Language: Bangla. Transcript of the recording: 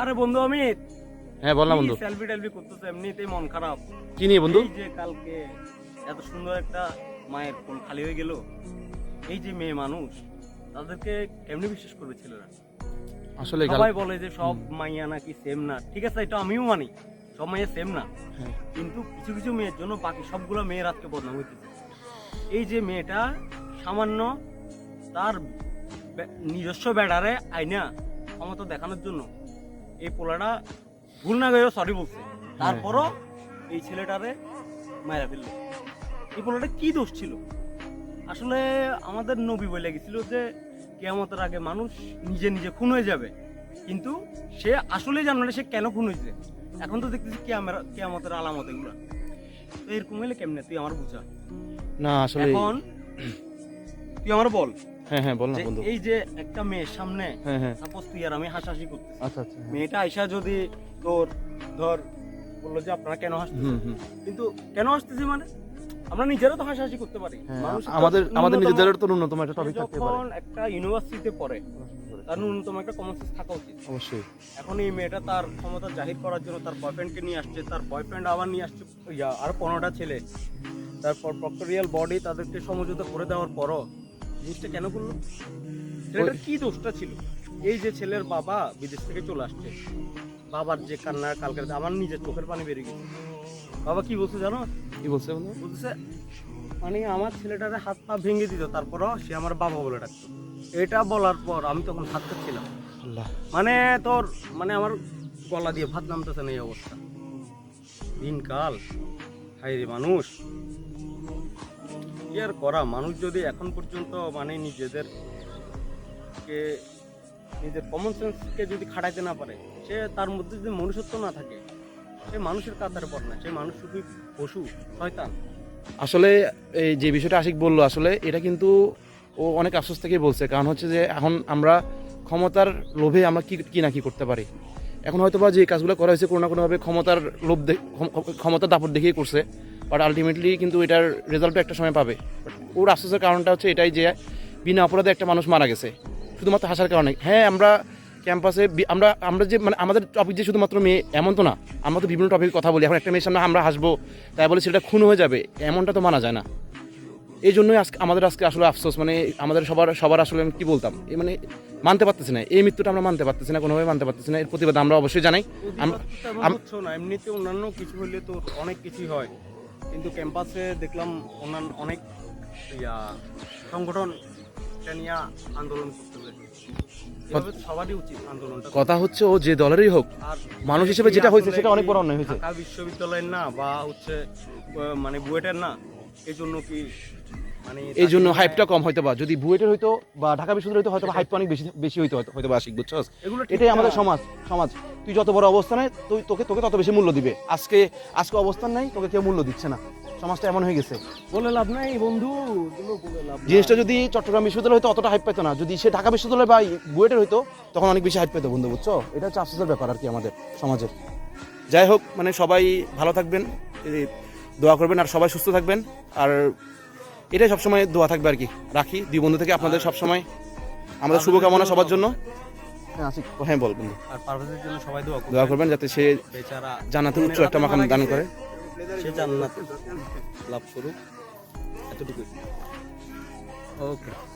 আরে বন্ধু অমিত হ্যাঁ বল না বন্ধু। সেলফি টেলফি করতেছে? এমনিতেই মন খারাপ। কি নিয়ে বন্ধু? এই যে কালকে এত সুন্দর একটা মায়ের কোল খালি হয়ে গেল। এই যে মেয়ে মানুষ তাদেরকে কেমনি বিশ্বাস করবে ছেলেরা? আসলে সবাই বলে যে সব মাইয়া নাকি সেম না। ঠিক আছে এটা আমিও মানি সব মাইয়া সেম না। হ্যাঁ। কিন্তু কিছু কিছু মেয়ের জন্য বাকি সবগুলো মেয়ের আজকে বদনাম হইতেছে। এই যে মেয়েটা সামান্য তার নিজস্ব ব্যাডারে আইনা ক্ষমতা দেখানোর জন্য এই পোলাটা ভুল না গেও সরি বলছে। তারপরও এই ছেলেটারে মায়েরা ফেলল। এই পোলাটা কি দোষ ছিল? আসলে আমাদের নবী বলে গেছিল যে কেয়ামতের আগে মানুষ নিজে নিজে খুন হয়ে যাবে। কিন্তু সে আসলে জানবে না সে কেন খুন হয়েছে। এখন তো দেখতেছি কেয়ামের কেয়ামতের আলামত এগুলো। তো এরকম হলে কেমনে? তুই আমার বুঝা। না আসলে এখন তুই আমার বল। হ্যাঁ হ্যাঁ বল না বন্ধু। এই যে একটা মেয়ের সামনে হ্যাঁ হ্যাঁ। সাপোজ তুই আর আমি হাসাহাসি করতেছি। আচ্ছা আচ্ছা। মেয়েটা আইসা যদি তোর ধর বলল যে আপনারা কেন হাসতেছেন? কিন্তু কেন হাসতেছি মানে? আমরা নিজেরা তো হাসাহাসি করতে পারি। আমাদের আমাদের নিজেদের তো ন্যূনতম একটা টপিক থাকতে পারে। যখন একটা ইউনিভার্সিটিতে পড়ে তার ন্যূনতম একটা কমন সেন্স থাকা উচিত। অবশ্যই। এখন এই মেয়েটা তার ক্ষমতা জাহির করার জন্য তার বয়ফ্রেন্ডকে নিয়ে আসছে তার বয়ফ্রেন্ড আবার নিয়ে আসছে আরও পনেরোটা ছেলে। তারপর প্রক্টোরিয়াল বডি তাদেরকে সমঝোতা করে দেওয়ার পরও জিনিসটা কেন করল? ছেলেটার কি দোষটা ছিল? এই যে ছেলের বাবা বিদেশ থেকে চলে আসছে বাবার যে কান্না কালকে আমার নিজের চোখের পানি বেরিয়ে গেছে। বাবা কি বলছে জানো? কি বলছে বলছে মানে আমার ছেলেটারে হাত পা ভেঙে দিত তারপরও সে আমার বাবা বলে ডাকতো এটা বলার পর আমি তখন ভাত খাচ্ছিলাম মানে তোর মানে আমার গলা দিয়ে ভাত নামতেছে না এই অবস্থা। দিনকাল হাই রে মানুষ। কি আর করা, মানুষ যদি এখন পর্যন্ত মানে নিজেদের কে, নিজের কমন সেন্সকে যদি খাটাইতে না পারে, সে তার মধ্যে যদি মনুষ্যত্ব না থাকে, সে মানুষের কাতারে পড়ে না, সে মানুষ শুধু পশু, শয়তান। আসলে এই যে বিষয়টা আশিক বলল, আসলে এটা কিন্তু ও অনেক আফসোস থেকেই বলছে। কারণ হচ্ছে যে এখন আমরা ক্ষমতার লোভে আমরা কি কি না কি করতে পারি। এখন হয়তো বা যে কাজগুলো করা হয়েছে কোনো না কোনোভাবে ক্ষমতার লোভ ক্ষমতার দাপট দেখিয়ে করছে। বাট আলটিমেটলি কিন্তু এটার রেজাল্টও একটা সময় পাবে। ওর আফসোসের কারণটা হচ্ছে এটাই যে বিনা অপরাধে একটা মানুষ মারা গেছে। শুধুমাত্র হাসার কারণে। হ্যাঁ আমরা ক্যাম্পাসে আমরা আমরা যে মানে আমাদের টপিক যে শুধুমাত্র মেয়ে এমন তো না। আমরা তো বিভিন্ন টপিক কথা বলি। এখন একটা মেয়ের সামনে আমরা হাসবো তাই বলে সেটা খুন হয়ে যাবে। এমনটা তো মানা যায় না। এই জন্যই আজকে আমাদের আজকে আসলে আফসোস। মানে আমাদের সবার সবার আসলে আমি কি বলতাম? এই মানে মানতে পারতেছি না। এই মৃত্যুটা আমরা মানতে পারতেছি না কোনোভাবে মানতে পারতেছি না। এর প্রতিবাদ আমরা অবশ্যই জানাই। এমনিতে অন্যান্য কিছু হলে তো অনেক কিছুই হয়। কিন্তু ক্যাম্পাসে দেখলাম অন্যান্য অনেক ইয়া সংগঠন নিয়ে আন্দোলন করতে সবারই উচিত আন্দোলনটা কথা হচ্ছে ও যে দলেরই হোক আর মানুষ হিসেবে যেটা হয়েছে সেটা অনেক বড় অন্যায় হয়েছে। ঢাকা বিশ্ববিদ্যালয়ের না বা হচ্ছে মানে বুয়েটের না এই জন্য কি এই জন্য হাইপটা কম হয়তো বা যদি বুয়েটের হয়তো বা ঢাকা বিশ্ববিদ্যালয় হয়তো হাইপ অনেক বেশি বেশি হইতো হয়তো হয়তো বা আশিক বুঝছস? এটাই আমাদের সমাজ সমাজ। তুই যত বড় অবস্থানে তুই তোকে তোকে তত বেশি মূল্য দিবে। আজকে আজকে অবস্থান নাই তোকে কেউ মূল্য দিচ্ছে না। সমাজটা এমন হয়ে গেছে। বলে লাভ নাই বন্ধু। জিনিসটা যদি চট্টগ্রাম বিশ্ববিদ্যালয় হয়তো অতটা হাইপ পেতো না। যদি সে ঢাকা বিশ্ববিদ্যালয় বা বুয়েটের হইতো তখন অনেক বেশি হাইপ পেতো বন্ধু বুঝছ? এটা হচ্ছে আফসোসের ব্যাপার আর কি আমাদের সমাজের। যাই হোক মানে সবাই ভালো থাকবেন দোয়া করবেন আর সবাই সুস্থ থাকবেন। আর এটাই সবসময় দোয়া থাকবে আর কি। রাখি দুই বন্ধু থেকে আপনাদের সবসময়। আমাদের শুভকামনা সবার জন্য। হ্যাঁ হ্যাঁ বল বন্ধু। আর পারভেজের জন্য সবাই দোয়া দোয়া করবেন যাতে সে বেচারা জান্নাতে উচ্চ একটা মাকাম দান করে। সে জান্নাত। লাভ করুক। এতটুকুই। ওকে।